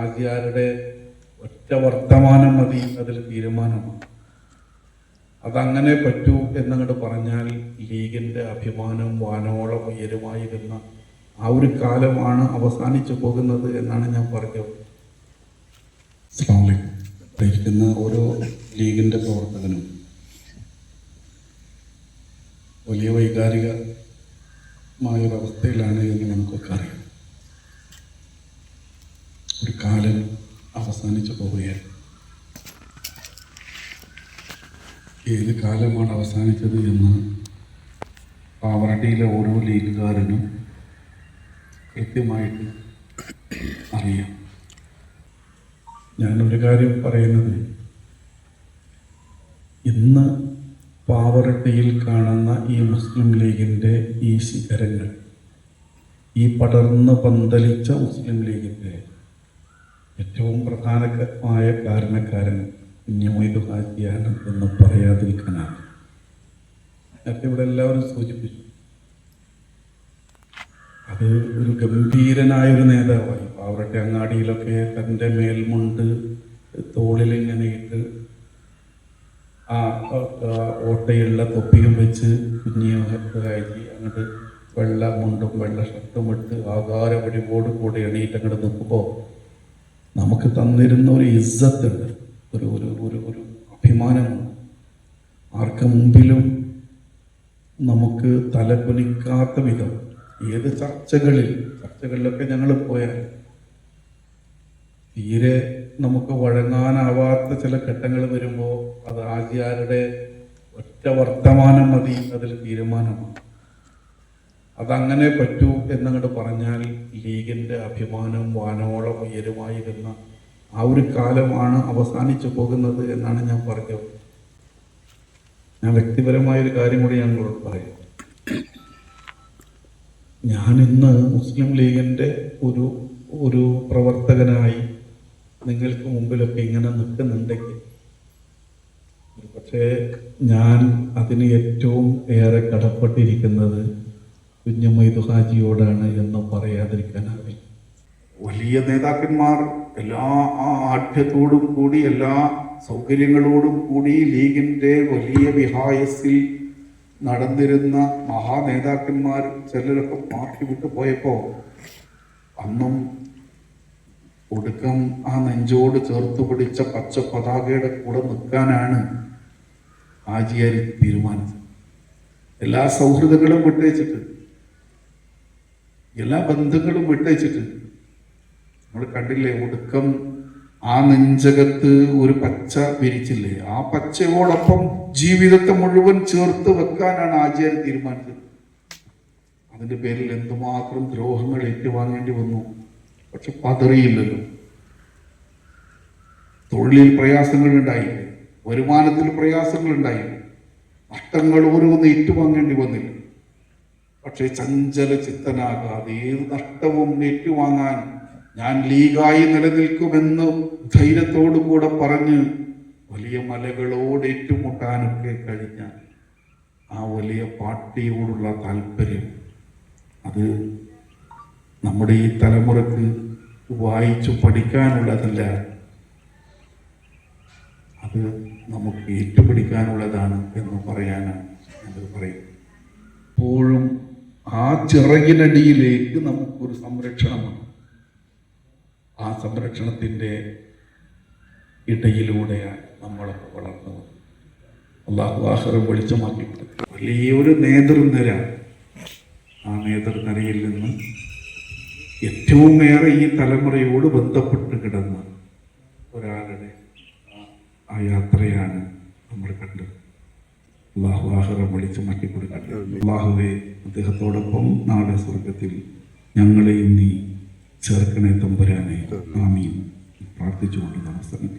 ആചാരുടെ ഒറ്റ വർത്തമാനം മതി അതിൽ തീരുമാനമാണ്. അതങ്ങനെ പറ്റൂ എന്നങ്ങോട്ട് പറഞ്ഞാൽ ലീഗിന്റെ അഭിമാനം വാനോളം ഉയരുമായിരുന്ന ആ ഒരു കാലമാണ് അവസാനിച്ചു പോകുന്നത് എന്നാണ് ഞാൻ പറഞ്ഞത്. ഇരിക്കുന്ന ഓരോ ലീഗിന്റെ പ്രവർത്തകനും വലിയ വൈകാരികമായൊരവസ്ഥയിലാണ് എന്ന് നമുക്കൊക്കെ അറിയാം ഒരു കാലം അവസാനിച്ചു പോവുകയാണ് ഏത് കാലമാണ് അവസാനിച്ചത് എന്ന് പാവറട്ടിയിലെ ഓരോ ലീഗുകാരനും കൃത്യമായിട്ട് അറിയാം. ഞാനൊരു കാര്യം പറയുന്നത്. ഇന്ന് പാവറട്ടിയിൽ കാണുന്ന ഈ മുസ്ലിം ലീഗിന്റെ ഈ ശിഖരങ്ങൾ ഈ പടർന്ന് പന്തലിച്ച മുസ്ലിം ലീഗിന്റെ ഏറ്റവും പ്രധാനമായ കാരണക്കാരൻ കുഞ്ഞുമൊയ്ത് ഹാജിയാണ് എന്ന് പറയാതിരിക്കാനാണ്. നേരത്തെ ഇവിടെ എല്ലാവരും സൂചിപ്പിച്ചു. അത് ഒരു ഗംഭീരനായ ഒരു നേതാവായി. അവരുടെ അങ്ങാടിയിലൊക്കെ തന്റെ മേൽമുണ്ട് തോളിൽ ഇങ്ങനെ ഇട്ട് ആ ഓട്ടയുള്ള തൊപ്പിയും വെച്ച് കുഞ്ഞിയും കയറ്റി അങ്ങോട്ട് വെള്ള മുണ്ടും വെള്ള ഷർട്ടും ഇട്ട് ആകാര കൂടെ കൂടി എണീറ്റ് അങ്ങോട്ട് നിൽക്കുമ്പോൾ നമുക്ക് തന്നിരുന്ന ഒരു ഇസ്സത്തുണ്ട്. ഒരു ഒരു ഒരു ഒരു അഭിമാനമാണ്. ആർക്ക് മുമ്പിലും നമുക്ക് തലകുനിക്കാത്ത വിധം ഏത് ചർച്ചകളിൽ ചർച്ചകളിലൊക്കെ ഞങ്ങൾ പോയാൽ തീരെ നമുക്ക് വഴങ്ങാനാവാത്ത ചില ഘട്ടങ്ങൾ വരുമ്പോൾ അത് ആചാരുടെ ഒറ്റ വർത്തമാനം മതി അതിൽ തീരുമാനമാണ്. അതങ്ങനെ പറ്റൂ എന്നങ്ങോട്ട് പറഞ്ഞാൽ ലീഗിന്റെ അഭിമാനം വാനോളം ഉയരുമായിരുന്ന ആ ഒരു കാലമാണ് അവസാനിച്ചു പോകുന്നത് എന്നാണ് ഞാൻ പറഞ്ഞത്. ഞാൻ വ്യക്തിപരമായ ഒരു കാര്യം കൂടി ഞാൻ പറയാം. ഞാൻ ഇന്ന് മുസ്ലിം ലീഗിന്റെ ഒരു ഒരു പ്രവർത്തകനായി നിങ്ങൾക്ക് മുമ്പിലൊക്കെ ഇങ്ങനെ നിൽക്കുന്നുണ്ടെങ്കിൽ പക്ഷേ ഞാൻ അതിന് ഏറ്റവും ഏറെ കടപ്പെട്ടിരിക്കുന്നത് കുഞ്ഞുമൈദു ഹാജിയോടാണ് എന്നും പറയാതിരിക്കാനാവില്ല വലിയ നേതാക്കന്മാർ എല്ലാ ആ ആഠ്യത്തോടും കൂടി എല്ലാ സൗകര്യങ്ങളോടും കൂടി ലീഗിന്റെ വലിയ വിഹായസിൽ നടന്നിരുന്ന മഹാനേതാക്കന്മാർ ചിലരൊക്കെ പാർട്ടി വിട്ടു പോയപ്പോൾ അന്നും ഒടുക്കം ആ നെഞ്ചോട് ചേർത്ത് പിടിച്ച പച്ച പതാകയുടെ കൂടെ നിൽക്കാനാണ് ഹാജിയാരി തീരുമാനിച്ചത്. എല്ലാ സൗഹൃദങ്ങളും വിട്ടേച്ചിട്ട് എല്ലാ ബന്ധങ്ങളും വിട്ടയച്ചിട്ട്. നമ്മൾ കണ്ടില്ലേ ഒടുക്കം ആ നെഞ്ചകത്ത് ഒരു പച്ച വിരിച്ചില്ലേ? ആ പച്ചയോടൊപ്പം ജീവിതത്തെ മുഴുവൻ ചേർത്ത് വെക്കാനാണ് ആചാര്യ തീരുമാനിച്ചത്. അതിന്റെ പേരിൽ എന്തുമാത്രം ദ്രോഹങ്ങൾ ഏറ്റുവാങ്ങേണ്ടി വന്നു? പക്ഷെ പതറിയില്ലല്ലോ. തൊഴിലിൽ പ്രയാസങ്ങൾ ഉണ്ടായി വരുമാനത്തിൽ പ്രയാസങ്ങൾ ഉണ്ടായി അഷ്ടങ്ങൾ ഓരോന്ന് ഏറ്റുവാങ്ങേണ്ടി വന്നില്ല. പക്ഷേ ചഞ്ചല ചിത്തനാകാതെ ഏത് നഷ്ടവും ഏറ്റുവാങ്ങാൻ ഞാൻ ലീഗായി നിലനിൽക്കുമെന്ന് ധൈര്യത്തോടു കൂടെ പറഞ്ഞ് വലിയ മലകളോട് ഏറ്റുമുട്ടാനൊക്കെ കഴിഞ്ഞ ആ വലിയ പാർട്ടിയോടുള്ള താല്പര്യം അത് നമ്മുടെ ഈ തലമുറയ്ക്ക് വായിച്ചു പഠിക്കാനുള്ളതല്ല. അത് നമുക്ക് ഏറ്റുപിടിക്കാനുള്ളതാണ് എന്ന് പറയാനാണ് ഞാനത് പറയും എപ്പോഴും ആ ചിറകിനടിയിലേക്ക് നമുക്കൊരു സംരക്ഷണമാണ് ആ സംരക്ഷണത്തിന്റെ ഇടയിലൂടെയാണ് നമ്മളൊക്കെ വളർന്നത്. അള്ളാഹു ആഹ്റം വെളിച്ചമാക്കി വലിയൊരു നേതൃനിര ആ നേതൃനിരയിൽ നിന്ന് ഏറ്റവും ഏറെ ഈ തലമുറയോട് ബന്ധപ്പെട്ട് കിടന്ന ഒരാളുടെ ആ യാത്രയാണ് നമ്മൾ കണ്ടത്. അള്ളാഹു ആഹ്റം വെളിച്ചമാക്കി കൊടുക്കട്ടെ അള്ളാഹുവെ അദ്ദേഹത്തോടൊപ്പം നാളെ സ്വർഗത്തിൽ ഞങ്ങളെയും നീ ചേർക്കണേ തമ്പുരാനെ. ആമീൻ. പ്രാർത്ഥിച്ചുകൊണ്ട് നമസ്കാരം